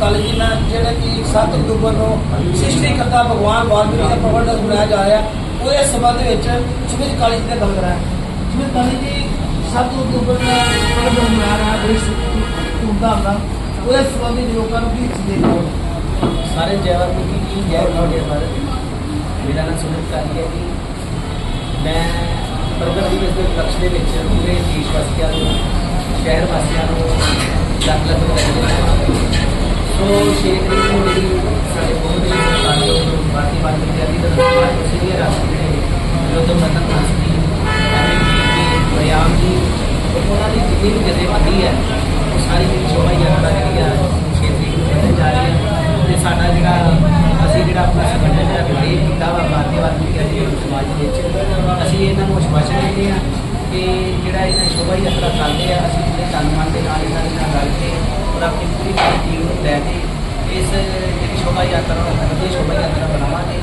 College ਜੀ ਨਾਲ ਜਿਹੜਾ ਕਿ 7 ਅਕਤੂਬਰ ਨੂੰ ਸ੍ਰਿਸ਼ਟੀ ਕਰਤਾ ਭਗਵਾਨ ਵਾਲਮੀਕੀ ਦਾ ਪ੍ਰਗਟ ਦਿਵਸ ਮਨਾਇਆ ਜਾ ਰਿਹਾ ਉਹਦੇ ਸੰਬੰਧ ਵਿੱਚ ਸੁਮਿਤ ਕਾਲਜ ਜੀ ਨੇ ਗੱਲ ਕਰਾਇਆ ਸੁਮਿਤ ਕਾਲਜ ਜੀ 7 ਅਕਤੂਬਰ ਦਾ ਪ੍ਰਗਟ ਦਿਵਸ ਮਨਾਇਆ ਰਿਹਾ ਬੜੀ ਧੂਮਧਾਮ ਨਾਲ ਉਹਦੇ ਸੰਬੰਧ ਵਿੱਚ ਲੋਕਾਂ ਨੂੰ ਕੀ ਦੇ ਦਿਓ? ਸਾਰੇ ਜੈ ਵਾਲਮੀਕੀ ਜੀ ਜੈ ਗੌੜੇ ਭਾਰਤ। ਮੇਰਾ ਨਾਮ ਸੁਨੀਲ ਕਾਲੀ ਹੈ ਜੀ। ਮੈਂ ਪ੍ਰਗਟ ਦਿਵਸ ਦੇ ਉਪਲਕਸ਼ ਦੇ ਵਿੱਚ ਪੂਰੇ ਦੇਸ਼ ਵਾਸੀਆਂ ਨੂੰ ਸ਼ਹਿਰ ਵਾਸੀਆਂ ਨੂੰ ਲੱਖ ਲੱਖ ਵਧਾਈਆਂ ਸੋ ਸ਼ੇਖ ਜੀ ਨੂੰ ਮੇਰੀ ਸਾਡੇ ਬਹੁਤ ਹੀ ਸਤਿਕਾਰਯੋਗ ਭਾਰਤੀ ਬਾਲ ਵਿਦਿਆਰਥੀ ਦਾ ਸਮਾਜ ਸੀਨੀਅਰ ਰਾਸ਼ਟਰੀ ਨੇ ਵਿਰੋਧਮ ਨੰਦਨ ਮਾਸੀ ਐਮਪੀ ਪ੍ਰਿਆਮ ਜੀ ਉਹਨਾਂ ਦੀ ਜਿੰਨੀ ਵੀ ਜਥੇਬੰਦੀ ਹੈ ਉਹ ਸਾਰੀ ਜਿਹੜੀ ਸ਼ੋਭਾ ਯਾਤਰਾ ਜਿਹੜੀ ਆ ਛੇਤੀ ਨੂੰ ਵਧਣ ਜਾ ਰਹੀ ਹੈ ਤੇ ਸਾਡਾ ਜਿਹੜਾ ਅਸੀਂ ਜਿਹੜਾ ਆਪਣਾ ਸੰਗਠਨ ਜਿਹੜਾ ਕ੍ਰੀਏਟ ਕੀਤਾ ਵਾ ਭਾਰਤੀ ਵਾਲ ਵਿਦਿਆਰਥੀ ਸਮਾਜ ਦੇ ਵਿੱਚ ਅਸੀਂ ਇਹਨਾਂ ਨੂੰ ਆਸ਼ਵਾਸਨ ਦਿੰਦੇ ਹਾਂ ਕਿ ਜਿਹੜਾ ਇਹਨਾਂ ਦੀ ਸ਼ੋਭਾ ਯਾਤਰਾ ਕਰਦੇ ਆ ਅਸੀਂ ਜਿਹੜੇ ਤਨ ਮਨ ਦੇ ਨਾਲ ਇਹਨਾਂ ਦੇ ਨਾਲ ਰਲ ਕੇ ਔਰ ਆਪਣੀ ਨੂੰ ਲੈ ਕੇ ਇਸ ਜਿਹੜੀ ਸ਼ੋਭਾ ਯਾਤਰਾ ਨੂੰ ਵਧੀਆ ਸ਼ੋਭਾ ਯਾਤਰਾ ਬਣਾਵਾਂਗੇ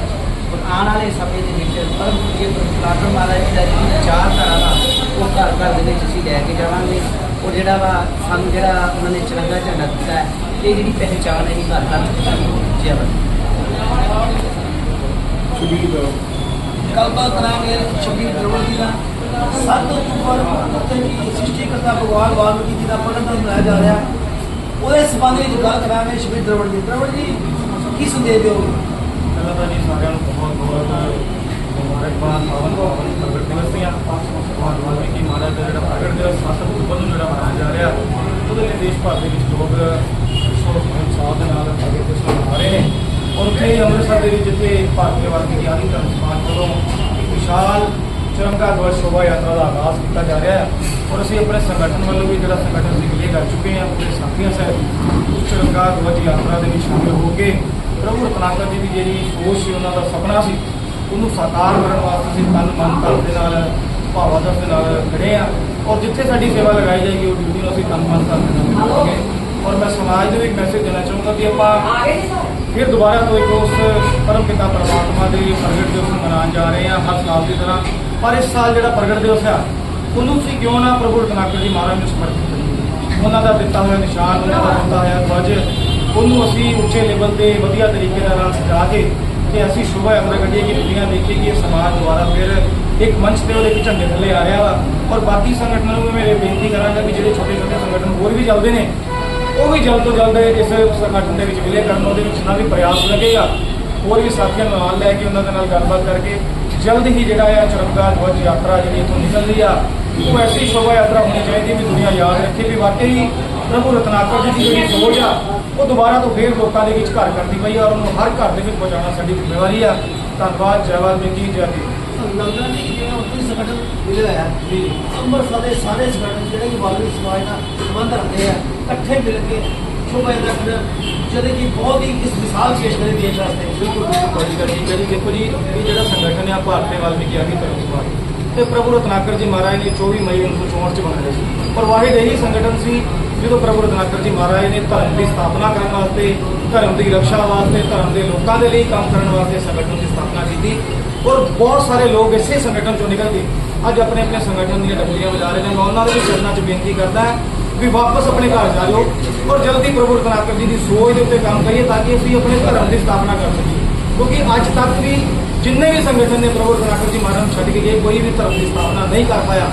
ਔਰ ਆਉਣ ਵਾਲੇ ਸਮੇਂ ਦੇ ਵਿੱਚ ਪਰਮ ਪੂਜਯ ਪ੍ਰਕਾਸ਼ ਮਹਾਰਾਜ ਜੀ ਦਾ ਜਿਹੜੀ ਚਾਰ ਧਾਰਾ ਵਾ ਉਹ ਘਰ ਘਰ ਦੇ ਵਿੱਚ ਅਸੀਂ ਲੈ ਕੇ ਜਾਵਾਂਗੇ ਉਹ ਜਿਹੜਾ ਵਾ ਸਾਨੂੰ ਜਿਹੜਾ ਉਹਨਾਂ ਨੇ ਚਰੰਗਾ ਝੰਡਾ ਦਿੱਤਾ ਹੈ ਇਹ ਜਿਹੜੀ ਪਹਿਚਾਣ ਹੈ ਇਹ ਘਰ ਘਰ ਜੈ ਵਰਤ ਗੱਲਬਾਤ ਕਰਾਂਗੇ 26 ਫਰਵਰੀ ਦੀ ਦਾ 7 ਅਕਤੂਬਰ ਉੱਤੇ ਕੀ ਸ੍ਰਿਸ਼ਟੀ ਕਰਤਾ ਭਗਵਾਨ ਵਾਲਮੀਕੀ ਜੀ ਦਾ ਪ੍ਰਗਟ ਮਨਾਇਆ ਜਾ ਰਿਹਾ ਉਹਦੇ ਸੰਬੰਧ ਵਿੱਚ ਗੱਲ ਕਰਾਂਗੇ 26 ਫਰਵਰੀ ਦੀ। ਫਰਵਰੀ ਜੀ, ਕੀ ਸੰਦੇਸ਼ ਦਿਓਗੇ ਪਹਿਲਾਂ ਤਾਂ ਜੀ ਸਾਰਿਆਂ ਨੂੰ ਬਹੁਤ ਬਹੁਤ ਮੁਬਾਰਕਬਾਦ, ਪਾਵਨ ਪਾਵਨ ਪ੍ਰਗਟ ਦਿਵਸ ਦੀਆਂ ਭਗਵਾਨ ਵਾਲਮੀਕੀ ਮਹਾਰਾਜ ਦਾ ਜਿਹੜਾ ਪ੍ਰਗਟ ਦਿਵਸ 7 ਅਕਤੂਬਰ ਨੂੰ ਜਿਹੜਾ ਮਨਾਇਆ ਜਾ ਰਿਹਾ, ਉਹਦੇ ਲਈ ਦੇਸ਼ ਭਰ ਦੇ ਵਿੱਚ ਲੋਕ ਸੋ ਇਨਸਾਫ ਦੇ ਨਾਲ ਪ੍ਰਗਟ ਦਿਵਸ ਮਨਾ ਰਹੇ ਨੇ। ਔਰ ਉੱਥੇ ਅੰਮ੍ਰਿਤਸਰ ਦੇ ਵਿੱਚ ਜਿੱਥੇ ਭਾਰਤੀ ਵਾਲਮੀਕੀ ਆਦਿ ਧਰਮ ਸਮਾਜ ਵੱਲੋਂ ਇੱਕ ਵਿਸ਼ਾਲ ਚਰੰਗਾ ਦਵਸ ਸ਼ੋਭਾ ਯਾਤਰਾ ਦਾ ਆਗਾਜ਼ ਕੀਤਾ ਜਾ ਰਿਹਾ ਹੈ ਔਰ ਅਸੀਂ ਆਪਣੇ ਸੰਗਠਨ ਵੱਲੋਂ ਵੀ ਜਿਹੜਾ ਸੰਗਠਨ ਅਸੀਂ ਕਲੀਅਰ ਕਰ ਚੁੱਕੇ ਹਾਂ ਪੂਰੇ ਸਾਥੀਆਂ ਸਹਿਤ ਉਸ ਚਰੰਗਾ ਦਵਸ ਯਾਤਰਾ ਦੇ ਵਿੱਚ ਸ਼ਾਮਿਲ ਹੋ ਕੇ ਪ੍ਰਭੂ ਰਤਨਾਕਰ ਜੀ ਦੀ ਜਿਹੜੀ ਸੋਚ ਸੀ ਉਹਨਾਂ ਦਾ ਸੁਪਨਾ ਸੀ ਉਹਨੂੰ ਸਾਕਾਰ ਕਰਨ ਵਾਸਤੇ ਅਸੀਂ ਤਨ ਮਨ ਧਨ ਦੇ ਨਾਲ ਭਾਵਾਦਸ ਦੇ ਨਾਲ ਖੜੇ ਆ ਔਰ ਜਿੱਥੇ ਸਾਡੀ ਸੇਵਾ ਲਗਾਈ ਜਾਏਗੀ ਉਹ ਡਿਊਟੀ ਨੂੰ ਅਸੀਂ ਤਨ ਮਨ ਧਨ ਦੇ ਨਾਲ ਕਰਾਂਗੇ। ਔਰ ਮੈਂ ਸਮਾਜ ਨੂੰ ਇੱਕ ਮੈਸੇਜ ਦੇਣਾ ਚਾਹੂੰਗਾ ਕਿ ਆਪਾਂ ਫਿਰ ਦੁਬਾਰਾ ਤੋਂ ਇੱਕ ਉਸ ਪਰਮ ਪਿਤਾ ਪਰਮਾਤਮਾ ਦੇ ਪ੍ਰਗਟ ਦਿਵਸ ਨੂੰ ਮਨਾਉਣ ਜਾ ਰਹੇ ਹਾਂ ਹਰ ਸਾਲ ਦੀ ਤਰ੍ਹਾਂ। ਪਰ ਇਸ ਸਾਲ ਜਿਹੜਾ ਪ੍ਰਗਟ ਦਿਵਸ ਆ ਉਹਨੂੰ ਤੁਸੀਂ ਕਿਉਂ ਨਾ ਪ੍ਰਭੂ ਰਤਨਾਕਰ ਜੀ ਮਹਾਰਾਜ ਨੂੰ ਸਮਰਪਿਤ ਕਰੀਏ? ਉਹਨਾਂ ਦਾ ਦਿੱਤਾ ਹੋਇਆ ਨਿਸ਼ਾਨ, ਉਹਨਾਂ ਦਾ ਦਿੱਤਾ ਹੋਇਆ ਧਵਜ ਉਹਨੂੰ ਅਸੀਂ ਉੱਚੇ ਲੈਵਲ ਤੇ ਵਧੀਆ ਤਰੀਕੇ ਨਾਲ ਸਜਾ ਕੇ ਤੇ ਅਸੀਂ ਸ਼ੁਭ ਯਾਤਰਾ ਕੱਢੀਏ ਕਿ ਦੁਨੀਆ ਦੇਖੇ ਕਿ ਇਹ ਸਮਾਜ ਦੁਆਰਾ ਫਿਰ ਇੱਕ ਮੰਚ ਤੇ ਉਹਦੇ ਇੱਕ ਝੰਡੇ ਥੱਲੇ ਆ ਰਿਹਾ ਵਾ। ਔਰ ਬਾਕੀ ਸੰਗਠਨਾਂ ਨੂੰ ਵੀ ਮੇਰੇ ਬੇਨਤੀ ਕਰਾਂਗਾ ਕਿ ਜਿਹੜੇ ਛੋਟੇ ਛੋਟੇ ਸੰਗਠਨ ਹੋਰ ਵੀ ਚੱਲਦੇ ਨੇ, ਉਹ ਵੀ ਜਲਦ ਤੋਂ ਜਲਦ ਇਸ ਸੰਗਠਨ ਦੇ ਵਿੱਚ ਵਿਲੇ ਕਰਨ, ਉਹਦੇ ਵਿੱਚ ਨਾ ਵੀ ਪ੍ਰਯਾਸ ਲੱਗੇਗਾ। ਹੋਰ ਵੀ ਸਾਥੀਆਂ ਨੂੰ ਨਾਲ ਲੈ ਕੇ ਉਹਨਾਂ ਦੇ ਨਾਲ ਗੱਲਬਾਤ ਕਰਕੇ ਜਲਦ ਹੀ ਜਿਹੜਾ ਆ ਚਰਮਗਾ ਧਵਜ ਯਾਤਰਾ ਜਿਹੜੀ ਇੱਥੋਂ ਨਿਕਲ ਰਹੀ ਆ ਉਹ ਐਸੀ ਸ਼ੋਭਾ ਯਾਤਰਾ ਹੋਣੀ ਚਾਹੀਦੀ ਵੀ ਦੁਨੀਆ ਯਾਦ ਰੱਖੇ ਵੀ ਵਾਕਈ ਪ੍ਰਭੂ ਰਤਨਾਕਰ ਜੀ ਦੀ ਜਿਹੜੀ ਸੋਚ ਆ ਉਹ ਦੁਬਾਰਾ ਤੋਂ ਫੇਰ ਲੋਕਾਂ ਦੇ ਵਿੱਚ ਘਰ ਕਰਦੀ ਪਈ ਆ ਔਰ ਉਹਨੂੰ ਹਰ ਘਰ ਦੇ ਵਿੱਚ ਪਹੁੰਚਾਉਣਾ ਸਾਡੀ ਜ਼ਿੰਮੇਵਾਰੀ ਆ। ਧੰਨਵਾਦ ਜੈ ਵਾਲਮੀਕੀ ਜੈ ਨਹੀਂ ਕਿ ਜਿਵੇਂ ਉੱਥੇ ਸੰਗਠਨ ਮਿਲਿਆ ਹੋਇਆ ਜੀ। ਅੰਮ੍ਰਿਤਸਰ ਦੇ ਸਾਰੇ ਸੰਗਠਨ ਜਿਹੜੇ ਕਿ ਵਾਲਮੀਕ ਸਮਾਜ ਨਾਲ ਸੰਬੰਧ ਰੱਖਦੇ ਆ ਇਕੱਠੇ ਮਿਲ ਕੇ ਸ਼ੋਭਾ ਯਾਤਰਾ ਕਰਨ ਕਿ ਬਹੁਤ ਹੀ ਇਸ ਵਿਸ਼ਾਲ ਪੇਸ਼ ਦੇਸ਼ ਵਾਸਤੇ ਬਿਲਕੁਲ ਬਿਲਕੁਲ ਜੀ ਕਰੀ ਦੇਖੋ ਜੀ, ਇਹ ਜਿਹੜਾ ਸੰਗਠਨ ਆ, ਭਾਰਤੀ ਵਾਲਮੀਕੀ ਆਦਿ ਧਰਮ ਸਭਾ ਇਹ ਪ੍ਰਭੂ ਰਤਨਾਕਰ ਜੀ ਮਹਾਰਾਜ ਨੇ 24 ਮਈ 1964 ਚ ਬਣਾਇਆ ਸੀ। ਪਰ ਵਾਹਿਦ ਇਹੀ ਸੰਗਠਨ ਸੀ, ਜਦੋਂ ਪ੍ਰਭੂ ਰਤਨਾਕਰ ਜੀ ਮਹਾਰਾਜ ਨੇ ਧਰਮ ਦੀ ਸਥਾਪਨਾ ਕਰਨ ਵਾਸਤੇ, ਧਰਮ ਦੀ ਰੱਖਿਆ ਵਾਸਤੇ, ਧਰਮ ਦੇ ਲੋਕਾਂ ਦੇ ਲਈ ਕੰਮ ਕਰਨ ਵਾਸਤੇ ਸੰਗਠਨ ਦੀ ਸਥਾਪਨਾ ਕੀਤੀ। ਔਰ ਬਹੁਤ ਸਾਰੇ ਲੋਕ ਇਸੇ ਸੰਗਠਨ ਚੋਂ ਨਿਕਲ ਕੇ ਅੱਜ ਆਪਣੇ ਆਪਣੇ ਸੰਗਠਨ ਦੀਆਂ ਡੰਗਰੀਆਂ ਵਜਾ ਰਹੇ ਨੇ। ਮੈਂ ਉਹਨਾਂ ਦੇ ਵੀ ਚਰਨਾਂ 'ਚ ਬੇਨਤੀ ਕਰਦਾ ਵੀ ਵਾਪਸ ਆਪਣੇ ਘਰ ਜਾ ਜਾਓ ਔਰ ਜਲਦੀ ਪ੍ਰਭੂ ਰਤਨਾਕਰ ਜੀ ਦੀ ਸੋਚ ਦੇ ਉੱਤੇ ਕੰਮ ਕਰੀਏ ਤਾਂ ਕਿ ਅਸੀਂ ਆਪਣੇ ਧਰਮ ਦੀ ਸਥਾਪਨਾ ਕਰ ਸਕੀਏ। ਕਿਉਂਕਿ ਅੱਜ ਤੱਕ ਵੀ ਜਿੰਨੇ ਵੀ ਸੰਗਠਨ ਨੇ ਪ੍ਰਭੂ ਰਤਨਾਕਰ ਜੀ ਮਾਰਨ ਛੱਡ ਕੇ ਗਏ, ਕੋਈ ਵੀ ਧਰਮ ਦੀ ਸਥਾਪਨਾ ਨਹੀਂ ਕਰ ਪਾਇਆ।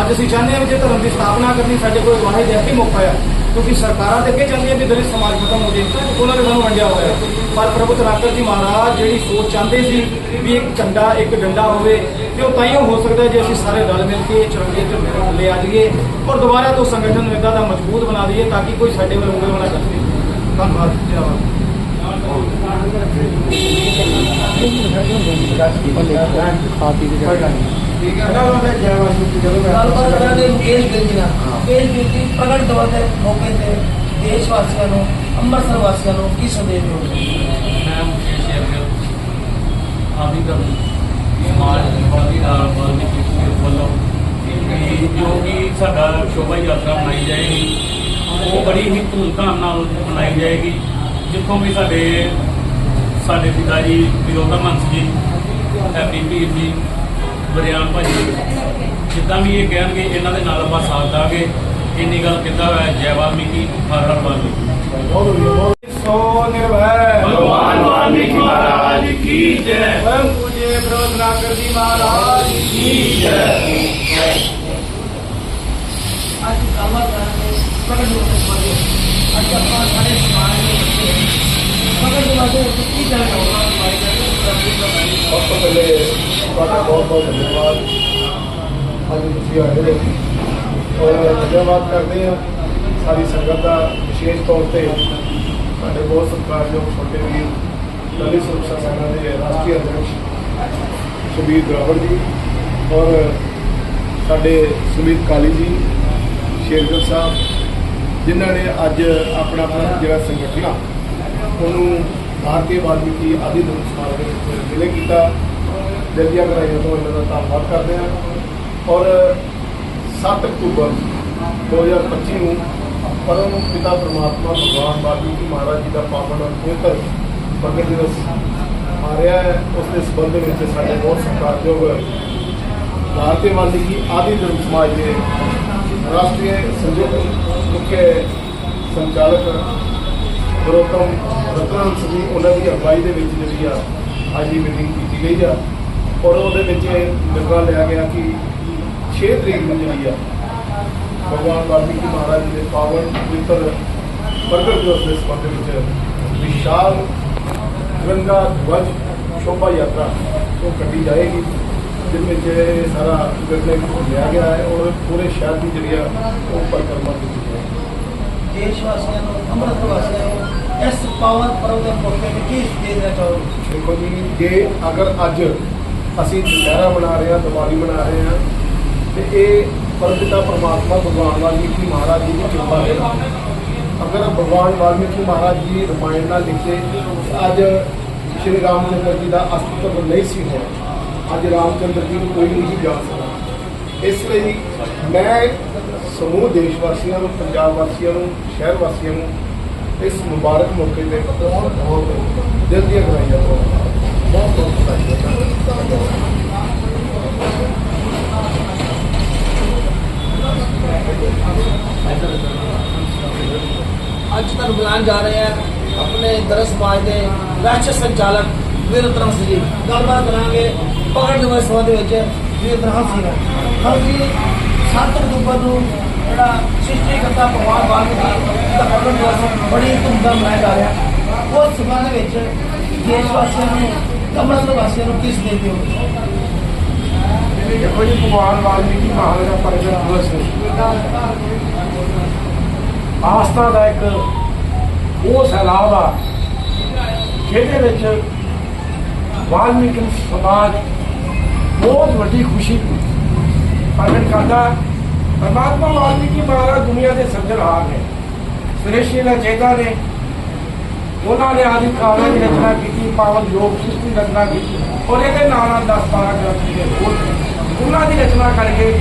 ਅੱਜ ਅਸੀਂ ਚਾਹੁੰਦੇ ਹਾਂ ਵੀ ਜੇ ਧਰਮ ਦੀ ਸਥਾਪਨਾ ਕਰਨੀ ਸਾਡੇ ਕੋਲ ਵਾਹਿਦ ਇੱਕ ਹੀ ਮੌਕਾ ਆ, ਕਿਉਂਕਿ ਸਰਕਾਰਾਂ ਦੇ ਅੱਗੇ ਚਾਹੁੰਦੀਆਂ ਵੀ ਦਲਿਤ ਸਮਾਜ ਖਤਮ ਹੋ ਜੇ ਉਹਨਾਂ ਨੇ ਸਾਨੂੰ ਵੰਡਿਆ ਹੋਇਆ। ਪਰ ਪ੍ਰਭੂ ਰਤਨਾਕਰ ਜੀ ਮਹਾਰਾਜ, ਜਿਹੜੀ ਸੋਚ ਚਾਹੁੰਦੇ ਸੀ ਵੀ ਇੱਕ ਝੰਡਾ ਇੱਕ ਡੰਡਾ ਹੋਵੇ, ਤੇ ਉਹ ਤਾਂ ਹੀ ਹੋ ਸਕਦਾ ਜੇ ਅਸੀਂ ਸਾਰੇ ਰਲ ਮਿਲ ਕੇ ਚਰੰਗੇ ਝੰਡੇ ਦੇ ਥੱਲੇ ਆ ਜਾਈਏ ਔਰ ਦੁਬਾਰਾ ਤੋਂ ਸੰਗਠਨ ਨੂੰ ਇਦਾਂ ਦਾ ਮਜ਼ਬੂਤ ਬਣਾ ਦਈਏ ਤਾਂ ਕਿ ਕੋਈ ਸਾਡੇ ਵੱਲ ਉਂਗਲ ਨਾ ਕਰ ਸਕੇ। ਧੰਨਵਾਦ ਜਨਾਬ ਗੱਲਬਾਤ ਕਰਾਂਗੇ ਮੁਕੇਸ਼ ਗਿੱਲ ਜੀ ਨਾਲ। ਮੁਕੇਸ਼ ਗਿੱਲ ਜੀ, ਪ੍ਰਗਟ ਦਿਵਸ ਦੇ ਮੌਕੇ ਤੇ ਦੇਸ਼ ਵਾਸੀਆਂ ਨੂੰ, ਅੰਮ੍ਰਿਤਸਰ ਵਾਸੀਆਂ ਨੂੰ ਕੀ ਸੰਦੇਸ਼ ਦਿਓਗੇ? ਮੈਂ ਮੁਕੇਸ਼ ਸ਼ੇਰਗਿੱਲ ਆਦਿ ਦਾ ਸਮਾਜ ਵਾਦੀ ਦਾ ਵਾਲਮੀਕੀ ਸਮਾਜ ਵੱਲੋਂ ਕਿ ਜੋ ਕਿ ਸਾਡਾ ਸ਼ੋਭਾ ਯਾਤਰਾ ਮਨਾਈ ਜਾਏਗੀ। ਉਹ ਬੜੀ ਹੀ ਧੂਮਧਾਮ ਨਾਲ ਮਨਾਈ ਜਾਏਗੀ। ਜਿੱਥੋਂ ਵੀ ਸਾਡੇ ਸਾਡੇ ਪਿਤਾ ਜੀ ਵਿਰੋਧਾ ਮੰਸ ਜੀ ਹੈਪੀ ਵੀਰ ਜੀ ਬਰਿਆਨ ਭਾਜੀ, ਜਿੱਦਾਂ ਵੀ ਇਹ ਕਹਿਣਗੇ, ਇਹਨਾਂ ਦੇ ਨਾਲ ਆਪਾਂ ਸਾਥ ਦਾਂਗੇ। ਇੰਨੀ ਗੱਲ ਕਿੱਦਾਂ ਹੋਇਆ ਜੈ ਵਾਲਮੀਕੀ ਹਰ ਹਰ ਵਾਲਮੀਕੀ ਬਹੁਤ ਵਧੀਆ ਬਹੁਤ सो निर्भय भगवान वाल्मीकि महाराज की जय परम पूज्य ब्रह्मनाकर जी महाराज की ਅੱਜ ਕਾਮਾ ਕਰਾਂਗੇ ਪ੍ਰਗਟ ਦਿਵਸ ਸੰਬੰਧੀ ਅੱਜ ਆਪਾਂ ਸਾਰੇ ਸਮਾਜ ਦੇ ਵਿੱਚ ਪ੍ਰਗਟ ਦਿਵਸ ਦੇ ਵਿੱਚ ਕੀ ਕਹਿਣਾ ਚਾਹੁੰਦਾ ਸਮਾਜ ਦੇ ਸਭ ਤੋਂ ਪਹਿਲੇ ਤੁਹਾਡਾ ਬਹੁਤ ਔਰ ਧੰਨਵਾਦ ਕਰਦੇ ਹਾਂ। ਸਾਰੀ ਸੰਗਤ ਦਾ ਵਿਸ਼ੇਸ਼ ਤੌਰ ਤੇ ਸਾਡੇ ਬਹੁਤ ਸਤਿਕਾਰਯੋਗ ਛੋਟੇ ਵੀਰ ਦਲਿਤ ਸੁਰੱਖਿਆ ਸੈਨਾ ਦੇ ਰਾਸ਼ਟਰੀ ਅਧਿਕਸ਼ ਸੁਬੀਰ ਦਰਾਵੜ ਜੀ ਔਰ ਸਾਡੇ ਸੁਮੀਤ ਕਾਲੀ ਜੀ, ਸ਼ੇਰਗਿੱਲ ਸਾਹਿਬ, ਜਿਨ੍ਹਾਂ ਨੇ ਅੱਜ ਆਪਣਾ ਆਪਣਾ ਜਿਹੜਾ ਸੰਗਠਨ ਆ, ਉਹਨੂੰ ਭਾਰਤੀ ਵਾਲਮੀਕੀ ਆਦਿ ਲੋਕ ਸਮਾਜ ਦੇ ਵਿੱਚ ਵਿਲੇ ਕੀਤਾ। ਦਿਲ ਦੀਆਂ ਗਹਿਰਾਈਆਂ ਤੋਂ ਇਹਨਾਂ ਦਾ ਧੰਨਵਾਦ ਕਰਦੇ ਹਾਂ। ਔਰ 7 ਅਕਤੂਬਰ 2025 ਨੂੰ ਪਰਮ ਪਿਤਾ ਪਰਮਾਤਮਾ ਭਗਵਾਨ ਵਾਲਮੀਕੀ ਮਹਾਰਾਜ ਜੀ ਦਾ ਪਾਵਨ ਔਰ ਪਵਿੱਤਰ ਪ੍ਰਗਟ ਦਿਵਸ ਆ ਰਿਹਾ ਹੈ। ਉਸ ਦੇ ਸੰਬੰਧ ਵਿੱਚ ਸਾਡੇ ਬਹੁਤ ਸਤਿਕਾਰਯੋਗ ਭਾਰਤੀ ਵਾਲਮੀਕੀ ਆਦਿ ਧਰਮ ਸਮਾਜ ਦੇ ਰਾਸ਼ਟਰੀ ਸੰਯੁਕਤ ਮੁੱਖ ਸੰਚਾਲਕ ਗੌਤਮ ਰਤਨ ਸਿੰਘ ਉਹਨਾਂ ਦੀ ਅਗਵਾਈ ਦੇ ਵਿੱਚ ਜਿਹੜੀ ਆ, ਅੱਜ ਦੀ ਮੀਟਿੰਗ ਕੀਤੀ ਗਈ ਆ। ਔਰ ਉਹਦੇ ਵਿੱਚ ਇਹ ਨਿਰਣਾ ਲਿਆ ਗਿਆ ਕਿ 6 ਤਰੀਕ ਨੂੰ ਜਿਹੜੀ ਆ ਭਗਵਾਨ ਵਾਲਮੀਕੀ ਮਹਾਰਾਜ ਦੇ ਪਾਵਨ ਪਵਿੱਤਰ ਪ੍ਰਗਟ ਦਿਵਸ ਦੇ ਸੰਬੰਧ ਵਿੱਚ ਵਿਸ਼ਾਲ ਤਿਰੰਗਾ ਧਵਜ ਸ਼ੋਭਾ ਯਾਤਰਾ ਉਹ ਕੱਢੀ ਜਾਏਗੀ ਜਿਸ ਵਿੱਚ ਸਾਰਾ ਨਿਰਣੈ ਲਿਆ ਗਿਆ ਹੈ ਔਰ ਪੂਰੇ ਸ਼ਹਿਰ ਦੀ ਜਿਹੜੀ ਆ ਉਹ ਪਰਿਕਰਮਾ ਕੀਤੀ ਜਾਏਗੀ। ਦੇਸ਼ ਵਾਸੀਆਂ ਨੂੰ ਅੰਮ੍ਰਿਤ ਵਾਸੀਆਂ ਨੂੰ ਇਸ ਪਾਵਨ ਪਰਵ ਦੇ ਮੌਕੇ ਤੇ ਕੀ ਦੇਣਾ ਚਾਹੋਗੇ? ਦੇਖੋ ਜੀ ਜੇ ਅਗਰ ਅੱਜ ਅਸੀਂ ਦੁਸਹਿਰਾ ਮਨਾ ਰਹੇ ਹਾਂ ਦੀਵਾਲੀ ਮਨਾ ਰਹੇ ਹਾਂ ਤੇ ਇਹ ਪਰਮਪਿਤਾ ਪਰਮਾਤਮਾ ਭਗਵਾਨ ਵਾਲਮੀਕੀ ਮਹਾਰਾਜ ਜੀ ਦੀ ਕਿਰਪਾ ਹੈ। ਅਗਰ ਭਗਵਾਨ ਵਾਲਮੀਕੀ ਮਹਾਰਾਜ ਜੀ ਰਮਾਇਣ ਨਾਲ ਲਿਖੇ ਅੱਜ ਸ਼੍ਰੀ ਰਾਮ ਚੰਦਰ ਜੀ ਦਾ ਅਸਤਿਤਵ ਨਹੀਂ ਸੀ ਹੋਣਾ ਅੱਜ ਰਾਮ ਚੰਦਰ ਜੀ ਨੂੰ ਕੋਈ ਨਹੀਂ ਸੀ ਜਾਣ ਸਕਦਾ। ਇਸ ਲਈ ਮੈਂ ਸਮੂਹ ਦੇਸ਼ ਵਾਸੀਆਂ ਨੂੰ, ਪੰਜਾਬ ਵਾਸੀਆਂ ਨੂੰ, ਸ਼ਹਿਰ ਵਾਸੀਆਂ ਨੂੰ ਇਸ ਮੁਬਾਰਕ ਮੌਕੇ ਤੇ ਬਹੁਤ ਬਹੁਤ ਦਿਲ ਦੀਆਂ ਗਰਾਈਆਂ ਬਹੁਤ ਬਹੁਤ ਵਧਾਈਆਂ ਚਾਹੁੰਦਾ ਅੱਜ ਤੁਹਾਨੂੰ ਬੁਲਾਉਣ ਜਾ ਰਹੇ ਹਾਂ ਆਪਣੇ ਦਰਸ ਸਮਾਜ ਦੇ ਰਾਸ਼ਟਰੀ ਸੰਚਾਲਕ ਵੀਰ ਰਤਨ ਸਿੰਘ ਜੀ। ਗੱਲਬਾਤ ਕਰਾਂਗੇ ਪ੍ਰਗਟ ਦਿਵਸ ਸਭਾ ਦੇ ਵਿੱਚ ਵੀਰ ਰਤਨ ਸਿੰਘ ਹਾਂ ਜੀ 7 ਅਕਤੂਬਰ ਨੂੰ ਜਿਹੜਾ ਸ੍ਰਿਸ਼ਟੀ ਕਰਤਾ ਭਗਵਾਨ ਵਾਲਮੀਕੀ ਦਾ ਪ੍ਰਗਟ ਦਿਵਸ ਬੜੀ ਧੂਮਧਾਮ ਮਨਾਇਆ ਜਾ ਰਿਹਾ। ਉਸ ਸੰਬੰਧ ਵਿੱਚ ਦੇਸ਼ ਵਾਸੀਆਂ ਨੂੰ ਅੰਮ੍ਰਿਤ ਵਾਸੀਆਂ ਨੂੰ ਕਿਸ ਦੇ ਦਿਓ? ਦੇਖੋ ਜੀ ਭਗਵਾਨ ਵਾਲਮੀਕੀ ਮਹਾਰਾਜ ਦਾ ਪ੍ਰਗਟ ਦਿਵਸ ਆਸਥਾ ਦਾ ਇੱਕ ਉਹ ਸੈਲਾਬ ਆ, ਜਿਹਦੇ ਵਿੱਚ ਵਾਲਮੀਕੀ ਸਮਾਜ ਬਹੁਤ ਵੱਡੀ ਖੁਸ਼ੀ ਪ੍ਰਗਟ ਕਰਦਾ ਪਰਮਾਤਮਾ ਵਾਲਮੀਕੀ ਮਹਾਰਾਜ ਦੁਨੀਆ ਦੇ ਸਿਰਜਣਹਾਰ ਨੇ। ਸ੍ਰੇਸ਼ਟੀ ਦਾ ਚੇਤਾ ਨੇ। ਉਹਨਾਂ ਨੇ ਆਦਿ ਕਾਲਾਂ ਦੀ ਰਚਨਾ ਕੀਤੀ, ਪਾਵਨ ਯੋਗ ਸ੍ਰਿਸ਼ਟੀ ਰਚਨਾ ਕੀਤੀ। ਔਰ ਇਹਦੇ ਨਾਲ ਨਾਲ 10 12 ਗ੍ਰੰਥ ਦੇ ਹੋਰ ਉਹਨਾਂ ਦੀ ਰਚਨਾ ਕਰਕੇ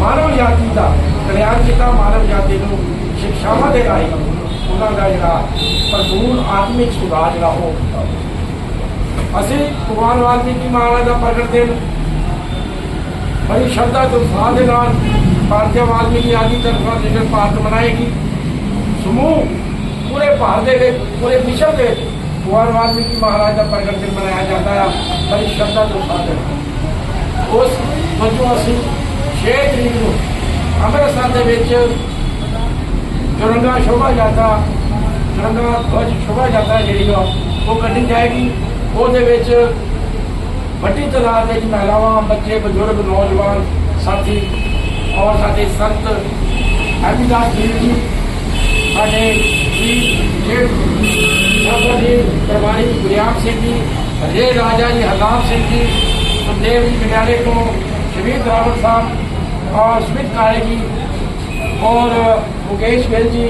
ਮਾਨਵ ਜਾਤੀ ਦਾ ਕਲਿਆਣ ਕੀਤਾ, ਮਾਨਵ ਜਾਤੀ ਨੂੰ ਸਿੱਖਿਆਵਾਂ ਦੇ ਰਾਹੀਂ ਉਹਨਾਂ ਦਾ ਜਿਹੜਾ ਭਰਪੂਰ ਆਤਮਿਕ ਸੁਧਾਰ ਜਿਹੜਾ ਉਹ ਕੀਤਾ ਅਸੀਂ ਭਗਵਾਨ ਵਾਲਮੀਕੀ ਮਹਾਰਾਜ ਦਾ ਪ੍ਰਗਟ ਦਿਨ ਬੜੀ ਸ਼ਰਧਾ ਤੇ ਉਤਸ਼ਾਹ ਦੇ ਨਾਲ ਭਾਰਤੀ ਵਾਲਮੀਕੀ ਆਦਿ ਤਰਫਾ ਜਿਹੜੇ ਭਾਰਤ ਮਨਾਏਗੀ। ਸਮੂਹ ਪੂਰੇ ਭਾਰਤ ਦੇ ਵਿੱਚ, ਪੂਰੇ ਵਿਸ਼ਵ ਦੇ ਵਿੱਚ ਭਗਵਾਨ ਵਾਲਮੀਕੀ ਮਹਾਰਾਜ ਦਾ ਪ੍ਰਗਟ ਦਿਨ ਮਨਾਇਆ ਜਾਂਦਾ ਹੈ ਬੜੀ ਸ਼ਰਧਾ ਤੇ ਉਤਸ਼ਾਹ ਦੇ ਨਾਲ। ਉਸ ਵਜੋਂ ਅਸੀਂ 6 ਤਰੀਕ ਨੂੰ ਅੰਮ੍ਰਿਤਸਰ ਦੇ ਵਿੱਚ ਤਿਰੰਗਾ ਸ਼ੋਭਾ ਯਾਤਰਾ, ਤਿਰੰਗਾ ਧਵਜ ਸ਼ੋਭਾ ਯਾਤਰਾ ਜਿਹੜੀ ਆ, ਉਹ ਕੱਢੀ ਜਾਏਗੀ। ਉਹਦੇ ਵਿੱਚ ਵੱਡੀ ਤਾਦਾਦ ਵਿੱਚ ਮਹਿਲਾਵਾਂ, ਬੱਚੇ, ਬਜ਼ੁਰਗ, ਨੌਜਵਾਨ, ਸਾਥੀ ਔਰ ਸਾਡੇ ਸੰਤ ਅਮਿਦਾਸ ਜੀ ਜੀ ਸਾਡੇ ਜੀ ਜੇਠ ਬਾਬਾ ਜੀ ਪ੍ਰਵਾਨੀ ਗੁਰਿਆਮ ਸਿੰਘ ਜੀ ਰੇ ਰਾਜਾ ਜੀ, ਹਰਨਾਮ ਸਿੰਘ ਜੀ सुखदेव जी विद्यालय को शबीर द्रावत साहब और सुमित काले जी और मुकेश बेल जी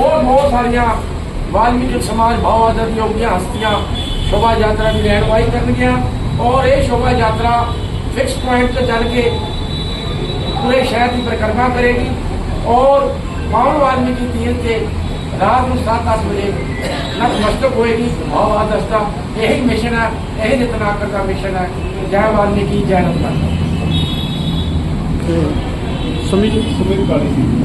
और बहुत सारिया वाल्मीकि समाज, भाव आदर, योगिया हस्तियाँ शोभा यात्रा की रहनवाई कर और ये शोभा यात्रा फिक्स पॉइंट तो चल के पूरे शहर की परिक्रमा करेगी और माउंट वाल्मीकि तीर्थ से रात को सात दस बजे नतमस्तक होएगी। भाव आदर्शता, यही मिशन है, यही रत्नाकर का मिशन है। ਜੈ ਵਾਲਮੀਕੀ ਜੈ ਨੰਦਨ ਸੁਮੀਤ ਸੁਮੀਤ ਕਾਲੀ ਸੀ।